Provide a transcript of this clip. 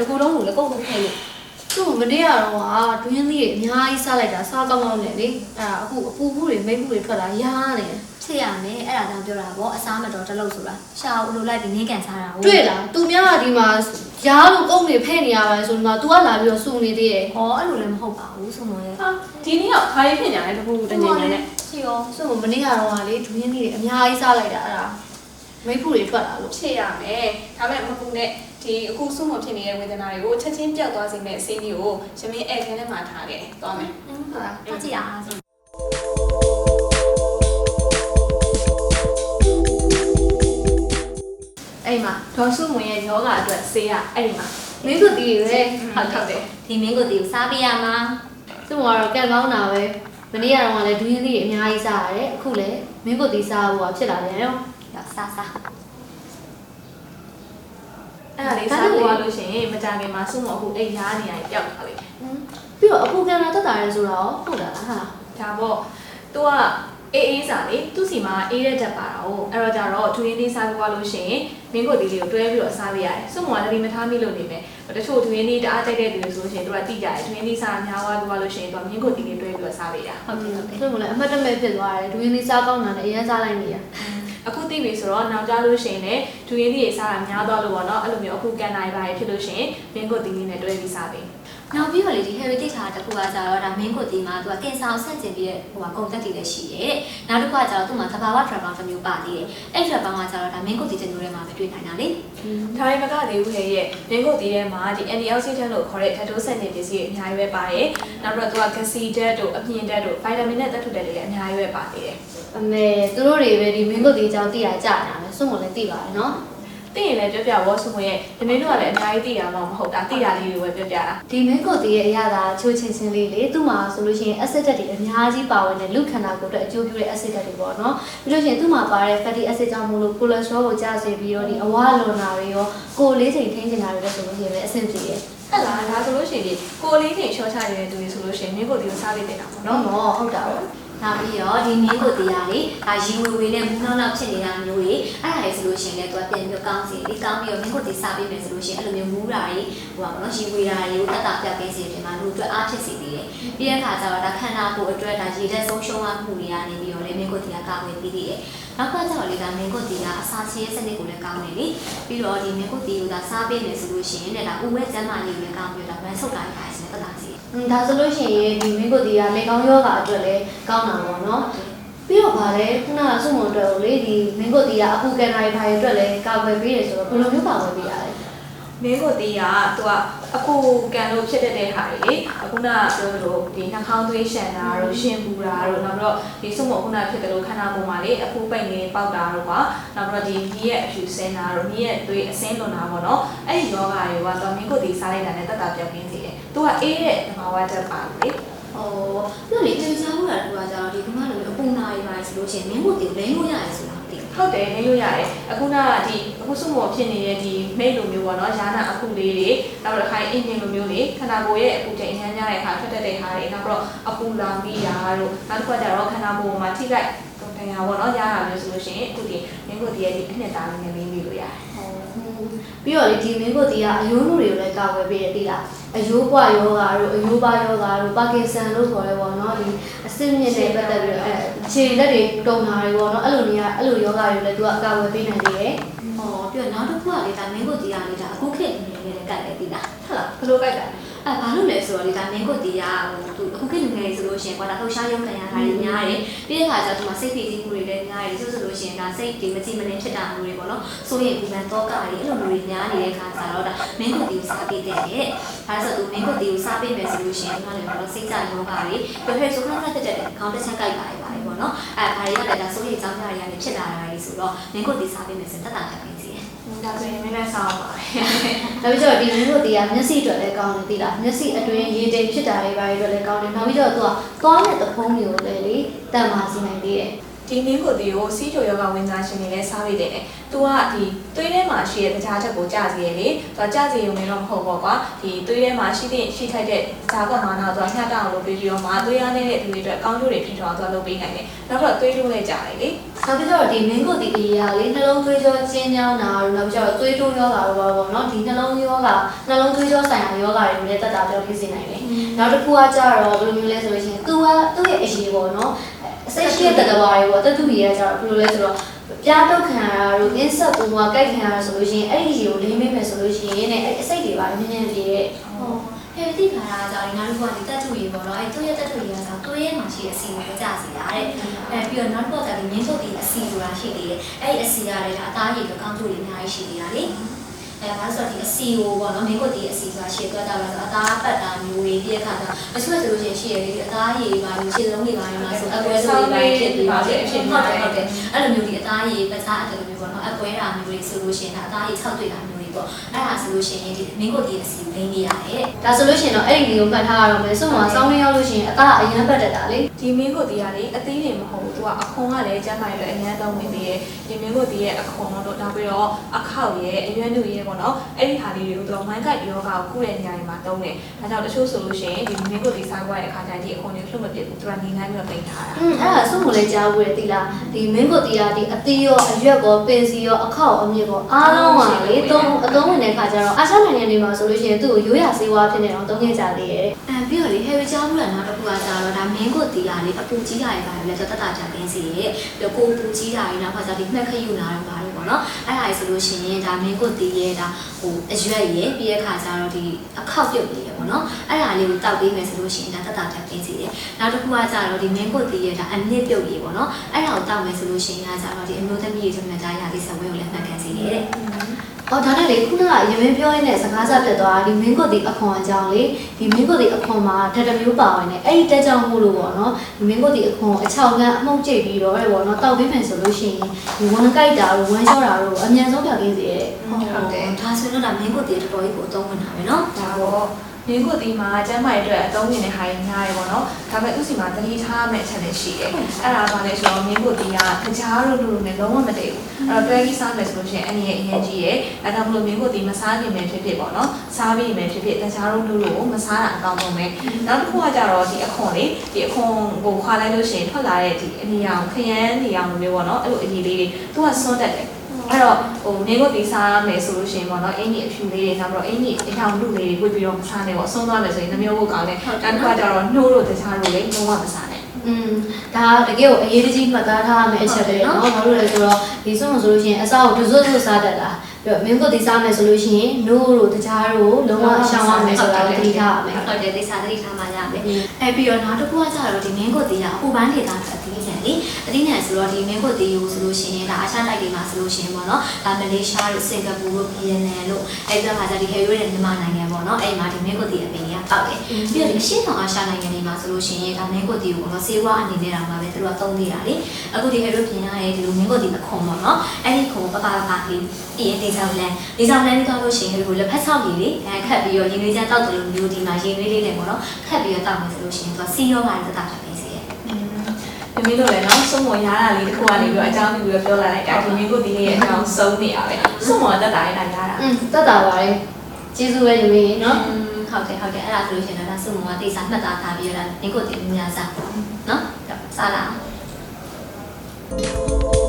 တကူလုံးကိုလည်းကုန်ကုန်ဖဲ့လို့သူ့မနေ့ကတော့ဟာဒွင်းလေးတွေအများကြီးစားလိုက်တာစားကောင်းကောင်းနဲ့လေအဲ့ဒါအခုအပူမှုတွေမိတ်မှုတွေထွက်လာရားနေဖြစ်ရမယ်အဲ့ဒါကြောင့်ပြောတာပေါ့အစားမတော်တလို့ဆိုတာရှာဦးလိုလိုက်ပြီးနင်းကန်စားတာဟုတ်တွေ့လားသူများကဒီမှာရားလို့ကုန်နေဖဲ့နေရပါလေဆိုဒီမှာ तू ကလာပြီးတော့စုနေသေးတယ်ဟောအဲ့လိုလည်းမဟုတ်ပါဘူးဆိုမောရဲ့ဟာဒီနေ့ကခါရေးဖြစ်နေတယ်တခုတငယ်ငယ်နဲ့ရှိရောဆိုမနေ့ကတော့ဟာလေဒွင်းလေးတွေအများကြီးစားလိုက်တာအဲ့ဒါ မိတ်မှုတွေထွက်လာလို့ဖြစ်ရမယ်ဒါပေမဲ့မပူနဲ့ဒီအခုဆုမဖြစ်နေတဲ့ဝေဒနာတွေကိုချက်ချင်းပြောက်သွားစေမယ့်အစိမ်းလေးကိုရှင်မင်းအဲ့ခင်းထဲမှာထားခဲ့သွားမယ်ဟုတ်လားဖတ်ကြည့်အားဆိုအဲ့မှာဒေါ်စုမွန်ရဲ့ယောဂအတွက်ဆေးရအဲ့ဒီမှာမင်းတို့တီးပဲဟုတ်ဟုတ်တယ်ဒီမင်းကိုတီကိုစားပေးရမှာသူ့မှာတော့ကံကောင်းတာပဲမနေ့ကတော့လည်းဒွင်းလေးတွေအများကြီးစားရတယ်အခုလည်းမင်းကိုတီးစားဖို့ဖြစ်လာတယ်နော် ရစားစားအဲ့ဒါလေးစားသွားလို့ရှိရင်မကြခင်မှာဆုမအခုအိတ်ရားနေရပျောက်သွားလိမ့်မယ်ပြီးတော့အပူကံလာတက်တာရဲဆိုတော့ဟုတ်လားဟာဒါပေါ့ तू ကအေးအေးစားလေသူ့စီမှာအေးတဲ့တက်ပါတာ哦အဲ့တော့ကြတော့ဒူရင်းလေးစားသွားလို့ရှိရင်မင်းကိုတီလေးကိုတွဲပြီးတော့စားပေးရတယ်စုံကလည်းမထားမိလို့နေမယ်တချို့ဒူရင်းလေးတအားကြိုက်တဲ့လူတွေဆိုလို့ရှိရင်သူကတိကြတယ်ဒူရင်းလေးစားများသွားသွားလို့ရှိရင်သူကမင်းကိုတီလေးတွဲပြီးတော့စားပေးရဟုတ်ပြီဟုတ်ပြီဆိုမလဲအမှတ်တမဲ့ဖြစ်သွားတယ်ဒွင်းလေးစားကောင်းတာနဲ့အရင်စားလိုက်နေရ အခုသိပြီဆိုတော့နောက်ကြလို့ရှိရင်လည်းဒူရင်းလေးစားတာများသွားလို့ပေါ့နော်အဲ့လိုမျိုးအခုကန်နိုင်ပါရဖြစ်လို့ရှိရင်မင်းကိုတီလေးနဲ့တွဲပြီးစားပေးနောက်ပြီးတော့လေဒီ heritage ဟာတစ်ခုကကြတော့ဒါ main ကိုတီမှာသူကကင်ဆာကိုဆန့်ကျင်ပြီးတဲ့ဟိုကကုန်သက်တွေလည်းရှိတယ်တဲ့နောက်တစ်ခုကကြတော့သူ့မှာသဘာဝ dragon တစ်မျိုးပါသေးတယ်အဲ့ dragon ကကြတော့ဒါ main ကိုတီတစ်မျိုးထဲမှာပဲတွေ့နိုင်တာလေဒါပေမဲ့မကသေးဘူးလေရဲ့မင်းကိုတီးထဲမှာဒီ antioxidant လို့ခေါ်တဲ့ဓာတ်တိုးဆက်နေပစ္စည်းတွေအများကြီးပဲပါတယ်နောက်တော့သူကဂစီဓာတ်တို့အမြင့်ဓာတ်တို့ဗိုက်တာမင်နဲ့သတ္ထုဓာတ်တွေလည်းအများကြီးပဲပါသေးတယ် အမေသူတို့တွေပဲဒီမင်းကိုတီးအကြောင်းသိရကြတာပဲစုံမလည်းသိပါတယ်နော်သိရင်လည်းပြောပြဝေါ်ဆုမရဲ့ဒီမင်းတို့ကလည်းအများကြီးသိရမှာမဟုတ်တာသိတာလေးတွေပဲပြောပြတာဒီမင်းကိုတီးရဲ့အရာသာချိုးချင်းချင်းလေးလေသူ့မှာဆိုလို့ရှိရင် acid ဓာတ်တွေအများကြီးပါဝင်တဲ့လူခန္ဓာကိုယ်အတွက်အကျိုးပြုတဲ့ acid ဓာတ်တွေပေါ့နော်ပြီးလို့ရှိရင်သူ့မှာပါတဲ့ fatty acid ကြောင့်မို့လို့ cholesterol ကိုကျစေပြီးတော့ဒီအဝလွန်တာတွေရောကိုယ်လေးချိန်ထိန်းချင်တာတွေလည်းဆိုလို့ရှိရင်ပဲအဆင်ပြေတယ်အဲ့လားဒါဆိုလို့ရှိရင်ကိုယ်လေးနေရှော့ချနေတဲ့သူတွေဆိုလို့ရှိရင်မင်းကိုတီကိုစားပေးတင်တာပေါ့နော်နော်မောဟုတ်တာပဲ နောက်ပြီးတော့ဒီ main ကိုတီရလေဒါရီဝေဝေနဲ့မူးနောက်နောက်ဖြစ်နေတာမျိုးတွေအဲ့ဒါလေဆိုလို့ရှိရင်လည်းသူကပြန်ပြီးတော့ကောင်းစီဒီကောင်းပြီးတော့ main ကိုတီစားပေးမယ်ဆိုလို့ရှိရင်အဲ့လိုမျိုးမူးတာတွေဟိုပါတော့ရီဝေတာတွေကိုတတ်တာပြတ်ကင်းစီပြင်မှာလူအတွက်အားဖြစ်စေသေးတယ်ပြီးတဲ့အခါကျတော့ဒါခန္ဓာကိုယ်အတွက်ဒါရည်တဲ့ဆုံးရှုံးမှုတွေကနေပြီးတော့လေ main ကိုတီကကာဝယ်ပြီးသေးတယ်နောက်ကကျတော့လေဒါ main ကိုတီကအစာချေစနစ်ကိုလည်းကောင်းတယ်လေပြီးတော့ဒီ main ကိုတီကိုဒါစားပေးမယ်ဆိုလို့ရှိရင်လည်းဒါဥဝဲကျန်းမာရေးကိုလည်းကောင်းပြီးတော့ဒါဗန်ဆုတ်တာတွေပါစနေတတ်တာစီอืมဒါဆိုလို့ရှိရင်ဒီမင်းကိုတီးကလေကောင်းယောဂအတွက်လည်းကောင်းတာပေါ့နော်ပြီးတော့ဗာလဲခုနကစုံမအတွက်ကိုလေဒီမင်းကိုတီးကအခုကန်နာရီဘာတွေအတွက်လည်းကာကွယ်ပေးတယ်ဆိုတော့ဘယ်လိုမျိုးကာကွယ်ပေးရလဲမင်းကိုတီးကသူကအခုကန်လို့ဖြစ်တတ်တဲ့ဟာတွေလေအခုနကပြောသလိုဒီနှာခေါင်းသွေးရှန်တာတို့ရှင်ပူတာတို့နောက်ပြီးတော့ဒီစုံမခုနဖြစ်တယ်လို့ခန္ဓာကိုယ်မှာလေအဖူးပိတ်နေပေါက်တာတို့ပါနောက်ပြီးတော့ဒီမြီးရဲ့အဖြူစင်းတာတို့မြီးရဲ့သွေးအစင်းလွန်တာပေါ့နော်အဲ့ဒီယောဂတွေကတော့မင်းကိုတီးစားလိုက်တာနဲ့တက်တာပြောက်ကင်းစေတယ်သူကအေးတဲ့သဘာဝတက်ပါလေ ဟိုပြောလေတင်စားဖို့တာတူကကြတော့ဒီကမလိုမျိုးအပူနာရီပါဆိုလို့ရှိရင်မင်းတို့တင်လိမ့်လို့ရတယ်ဆိုတာသိတယ်ဟုတ်တယ်နေလို့ရတယ်အခုနကဒီအခုစုမောဖြစ်နေတဲ့ဒီမိတ်လိုမျိုးပေါ့နော်ယာနာအခုလေးတွေနောက်တော့ခိုင်းအင်ဂျင်လိုမျိုးတွေခန္ဓာကိုယ်ရဲ့အခုချိန်အများများတဲ့အခါထွက်တတ်တဲ့ဟာတွေနောက်တော့အပူလောင်ပြီးတာတို့နောက်တစ်ခါကျတော့ခန္ဓာကိုယ်မှာထိခိုက်တုံတန်ရပေါ့နော်ယာနာမျိုးဆိုလို့ရှိရင်အခုဒီမင်းကိုဒီရဲ့ဒီအနှစ်သားလေးနဲ့လေးလေးလို့ရတယ် ပြီးတော့လေဒီမင်းကိုတီးကအယိုးမှုတွေကိုလည်းကာကွယ်ပေးတယ်တိလားအယိုးပွားယောဂါတို့အယိုးပါယောဂါတို့ပါကင်ဆန်လို့ခေါ်တယ်ပေါ့နော်ဒီအဆင့်မြင့်တဲ့ပတ်သက်ပြီးတော့အဲခြေလက်တွေတုံတာတွေပေါ့နော်အဲ့လိုနေရအဲ့လိုယောဂါတွေလည်းသူကကာကွယ်ပေးနိုင်သေးတယ်ဟောပြီးတော့နောက်တစ်ခုကလေဒါမင်းကိုတီးရလေဒါအခုခေတ်နေနေကြတယ်သိလားဟုတ်လားဘယ်လိုကြိုက်တာလဲ အဲဘာလို့လဲဆိုတော့လေဒါမင်းကိုတီးရဟိုသူအခုခေတ်လူငယ်တွေဆိုလို့ရှိရင်ကွာဒါလှုပ်ရှားရုံခံရတာတွေများတယ်ပြီးတဲ့အခါကျတော့ဒီမှာစိတ်ဖိစီးမှုတွေလည်းများတယ်ဆိုဆိုလို့ရှိရင်ဒါစိတ်ဒီမကြည့်မနေဖြစ်တာမျိုးတွေပေါ့နော်ဆိုရင်ဒီမှာတော့ကတွေအဲ့လိုမျိုးတွေများနေတဲ့အခါကျတော့ဒါမင်းကိုတီးကိုစားပေးတဲ့တဲ့ဒါဆိုသူမင်းကိုတီးကိုစားပေးမယ်ဆိုလို့ရှိရင်ဒီမှာလည်းတော့စိတ်ကြယောဂါတွေပြည့်ပြည့်စုံစုံတက်တဲ့ခေါင်းတစ်ချက်ကြိုက်ပါလေ ပါလေပေါ့နော်အဲဘာတွေကလည်းဒါဆိုရင်အကြောင်းကြားတွေကနေဖြစ်လာတာတွေဆိုတော့မင်းကိုတီးစားပေးမယ်ဆိုရင်တက်တာတက်ပြီးစီတယ်ဒါဆိုရင်မင်းလည်းစောင်းပါပဲနောက်ပြီးတော့ဒီမင်းတို့တရားမျက်စိအတွက်လည်းကောင်းတယ်သိလားမျက်စိအတွင်းရေတိမ်ဖြစ်တာတွေဘာတွေအတွက်လည်းကောင်းတယ်နောက်ပြီးတော့သူကသွားတဲ့သဖုံးတွေကိုလည်းလေတန်ပါစီနိုင်သေးတယ် ဒီနင်းကိုတီကိုစီးချိုယောဂဝန်သားရှင်တွေလည်းစားပေးတယ်။သူကဒီသွေးထဲမှာရှိတဲ့ကြားချက်ကိုကြားစီရလေ။သူကကြားစီရုံနဲ့တော့မဟုတ်ပါကွာ။ဒီသွေးထဲမှာရှိတဲ့ရှိထိုက်တဲ့ဇာကမာနာသူကမျှတအောင်လုပ်ပေးပြီးတော့မှသွေးရနေတဲ့သူတွေအတွက်အကောင်းကျိုးတွေဖြစ်ထွားသွားလုပ်ပေးနိုင်တယ်။နောက်တော့သွေးတိုးလည်းကြားတယ်လေ။နောက်ပြီးတော့ဒီနင်းကိုတီကလေးကလေနှလုံးသွေးကြောကျဉ်းကြောင်းတာတို့နောက်ပြီးတော့သွေးတိုးယောဂါတို့ပါပေါ့နော်။ဒီနှလုံးယောဂါနှလုံးသွေးကြောဆိုင်ရာယောဂါတွေကိုလည်းတက်တာပြောပြစေနိုင်တယ်။နောက်တစ်ခုကကြတော့ဘယ်လိုမျိုးလဲဆိုလို့ရှိရင်သူကသူ့ရဲ့အရေးပေါ့နော်။ အစိတ်ရှိတဲ့တဘာတွေပေါ့တတူကြီးရကြတော့ဘယ်လိုလဲဆိုတော့ပြားတုတ်ခံရတာတို့ insect ပုံကကြိုက်ခံရတာဆိုလို့ရှိရင်အဲ့ဒီရေကိုလေးမိမယ်ဆိုလို့ရှိရင်ねအဲ့အစိတ်တွေပါမြင်းမြင်းပြေတဲ့ဟောဟဲ့တိခါတာကြောင့်နောက်တစ်ခုကဒီတက်တူကြီးပေါ့နော်အဲသူ့ရဲ့တက်တူကြီးကဆိုသွေးရဲ့မှာရှိတဲ့အစီကိုကြာစီတာတဲ့အဲပြီးတော့နောက်တစ်ခုကဒီမြင်းထုတ်ဒီအစီဆိုတာရှိသေးတယ်အဲ့ဒီအစီကလည်းအသားရည်ကကောင်းကျိုးတွေအများကြီးရှိသေးတာလေ အဲဒါဆိုတော့ဒီအစီကိုပေါ့နော်မင်းတို့ဒီအစီဆိုတာရှေ့သွားကြပါဆိုအသားပတ်တာမျိုးတွေပြည့်ခါတာအဆွဲဆိုလို့ရှိရင်ရှိရလေအသားရည်ပါမျိုးခြေလုံးတွေပါမျိုးဆိုအကွဲဆိုတွေပါဖြစ်ပြီးပါဖြစ်ဖြစ်ဟုတ်တယ်ဟုတ်တယ်အဲ့လိုမျိုးဒီအသားရည်ပစားအဲ့လိုမျိုးပေါ့နော်အကွဲတာမျိုးတွေဆိုလို့ရှိရင်အသားရည်၆တွေ့တာမျိုးတွေ ပေါ့အဲ့ဒါဆိုလို့ရှိရင်ဒီမင်းတို့ဒီအစီကိုလိမ့်နေရတယ်တဲ့ဒါဆိုလို့ရှိရင်တော့အဲ့ဒီလေးကိုမှတ်ထားရတော့မယ်ဆိုမှစောင်းလေးရောက်လို့ရှိရင်အသားအရင်ပတ်တက်တာလေဒီမင်းကိုတီးရလေအသေးတွေမဟုတ်ဘူးသူကအခွန်ကလည်းကျန်းမာရေးလည်းအများသုံးဝင်ပြီးရဲ့ဒီမင်းကိုတီးရဲ့အခွန်တို့နောက်ပြီးတော့အခောက်ရဲ့အရွက်နုရဲ့ပေါ့နော်အဲ့ဒီဟာလေးတွေကိုသူကမိုင်းကိုက်ယောဂကိုကုတဲ့နေရာတွေမှာသုံးတယ်ဒါကြောင့်တချို့ဆိုလို့ရှိရင်ဒီမင်းကိုတီးစားခွာတဲ့အခါကျရင်ဒီအခွန်တွေလှုပ်မပြစ်ဘူးသူကနေငန်းပြီးတော့တင်ထားတာอืมအဲ့ဒါစုံမလေးကြားဘူးလေတိလားဒီမင်းကိုတီးရဒီအသီးရောအရွက်ရောပင်စီရောအခောက်အမြစ်ရောအားလုံးကလေသုံးအသုံးဝင်တဲ့ခါကျတော့အာရှနိုင်ငံတွေမှာဆိုလို့ရှိရင်သူ့ကိုရိုးရာစေးဝါးဖြစ်နေအောင်သုံးခဲ့ကြသေးရဲ့အဲပြီးတော့လေဟဲဝီချာဘူးလားနောက်တစ်ခုကကြတော့ဒါမင်းကိုတီးတာလေအပူကြီးတာတွေပါလေတက်တာကြကင်းစီရဲ့ပြီးတော့ကိုပူကြီးတာတွေနောက်ခါကျဒီမှက်ခယူနာတွေပါလို့ပေါ့နော်အဲ့ဒါဆိုလို့ရှိရင်ဒါမင်းကိုတီးရဲ့ဒါဟိုအရွက်ရဲ့ပြီးတဲ့ခါကျတော့ဒီအခောက်ပြုတ်လေးရဲ့ပေါ့နော်အဲ့ဒါလေးကိုတောက်ပေးမယ်ဆိုလို့ရှိရင်ဒါတက်တာကြကင်းစီရဲ့နောက်တစ်ခုကကြတော့ဒီမင်းကိုတီးရဲ့ဒါအနစ်ပြုတ်လေးပေါ့နော်အဲ့ဒါကိုတောက်မယ်ဆိုလို့ရှိရင်ဒါကြတော့ဒီအမျိုးသမီးတွေဆိုမှကြားရတဲ့ဆဝဲကိုလည်းမှတ်ကန်စီရဲ့တဲ့။ အော်ဒါနဲ့လေခုနကရမင်းပြောရင်းနဲ့စကားစပြတ်သွားဒီမင်းကိုဒီအခွန်အကြောင်းလေဒီမင်းကိုဒီအခွန်မှာဓာတ်တမျိုးပါဝင်နေအဲ့ဒီတက်ကြောင်မှုလို့ပေါ့နော်ဒီမင်းကိုဒီအခွန်အချောင်ကအမှုန့်ကျိတ်ပြီးတော့ပေါ့နော်တောက်ပေးမယ်ဆိုလို့ရှိရင်ဒီဝမ်းကြိုက်တာတို့ဝမ်းလျှော့တာတို့အမြန်ဆုံးပြောင်းရင်းစေရတဲ့ဟုတ်တယ်ဒါဆိုတော့ဒါမင်းကိုဒီတော်တော်ကြီးကိုအသုံးဝင်တာပဲနော်ဒါပေါ့မင်းကိုဒီမှာကျမ်းမာရေးအတွက်အသုံးဝင်တဲ့ဟာကြီးများရပေါ့နော်။ဒါပေမဲ့ဥစီမှာတတိထားမဲ့ channel ရှိတယ်။အဲ့ဒါပါလဲဆိုတော့မင်းကိုဒီကကြားလို့လို့နဲ့လုံးဝမတည့်ဘူး။ အဲ့တော့တွဲပြီးစားမယ်ဆိုလို့ရှိရင်အဲ့ဒီရဲ့အရင်ကြီးရဲ့အဲ့ဒါမလို့မင်းကိုတီးမစားနိုင်မယ်ဖြစ်ဖြစ်ပေါ့နော်စားပြီးမယ်ဖြစ်ဖြစ်တခြားလို့လို့လို့မစားတာအကောင်းဆုံးပဲနောက်တစ်ခုကကြတော့ဒီအခွန်လေးဒီအခွန်ကိုခွာလိုက်လို့ရှိရင်ထွက်လာတဲ့ဒီအနီရောင်ခရမ်းနေရောင်လိုမျိုးပေါ့နော်အဲ့လိုအကြီးလေးတွေသူကစွန့်တက်တယ်အဲ့တော့ဟိုမင်းကိုဒီစားမယ်ဆိုလို့ရှိရင်ပေါ့နော်အင်ကြီးအဖြူလေးတွေနောက်ပြီးတော့အင်ကြီးအထောင်လူလေးတွေဝှေ့ပြီးတော့မစားနဲ့ပေါ့ဆုံးသွားမယ်ဆိုရင်နှမျိုးကိုကောင်းတယ်ဒါတစ်ခါကျတော့နှိုးလို့တခြားလို့လေလုံးဝမစားနဲ့ อืมဒါတကယ်ကိုအရေးတကြီးမှတ်သားထားရမယ့်အချက်ပဲเนาะဘာလို့လဲဆိုတော့ဒီဆုံးဆိုလို့ရှိရင်အစားကိုဒဇွတ်ဇွတ်စားတတ်တာ ပြီးတော့မင်းကိုတီစားမယ်ဆိုလို့ရှိရင်နိုးတို့တခြားတို့လုံးဝရှောင်ရမယ်ဆိုတာကိုသိထားရမယ်ဟုတ်တယ်သိစားသိထားမှရမယ်အဲပြီးတော့နောက်တစ်ခုကကြတော့ဒီမင်းကိုတီးကအပူပန်းဒေတာအသီးနဲ့လေအသီးနဲ့ဆိုတော့ဒီမင်းကိုတီးကိုဆိုလို့ရှိရင်ဒါအရှလိုက်တွေမှာဆိုလို့ရှိရင်ပေါ့နော်ဒါမလေးရှားတို့စင်ကာပူတို့ဗီယက်နမ်တို့အဲပြီးတော့ခါကျဒီဟဲရွေးတဲ့မြန်မာနိုင်ငံပေါ့နော်အဲ့မှာဒီမင်းကိုတီးအပင်ကြီးကတောက်တယ်ပြီးတော့ဒီအရှေ့တောင်အာရှနိုင်ငံတွေမှာဆိုလို့ရှိရင်ဒါမင်းကိုတီးကိုပေါ့နော်ဆေးဝါးအနေနဲ့တောင်မှပဲသူတို့ကသုံးနေတာလေအခုဒီဟဲရွေးပြင်ရတဲ့ဒီလိုမင်းကိုတီးအခွန်ပေါ့နော်အဲ့ဒီခွန်ပပပပလေးပြီးရင်စာကိုလမ်းလေစာလမ်းပြီးတော့လို့ရှိရင်ဒီလိုလက်ဖက်ဆောက်ရည်လေးအဲခတ်ပြီးတော့ရေနွေးချမ်းတောက်တယ်လို့မျိုးဒီမှာရေနွေးလေးနဲ့ပေါ့နော်ခတ်ပြီးတော့တောက်မယ်ဆိုလို့ရှိရင်သူကစီရောပါတယ်တောက်တာပဲစီရဲ့ဒီမျိုးလိုလေနော်စုံမော်ရားတာလေးတစ်ခုကနေပြီးတော့အကြောင်းပြုပြီးတော့ပြောလာလိုက်တာဒီမျိုးကိုဒီနေ့ရဲ့အကြောင်းစုံးနေတာပဲစုံမော်ကတက်တာလေးလာရတာอืมတက်တာပါတယ်ကျေးဇူးပဲညီမကြီးနော်ဟုတ်တယ်ဟုတ်တယ်အဲ့ဒါဆိုလို့ရှိရင်တော့စုံမော်ကတေစာမှတ်သားထားပြီးတော့နင်ကိုတင်ညာစားနော်စားလာ Thank you.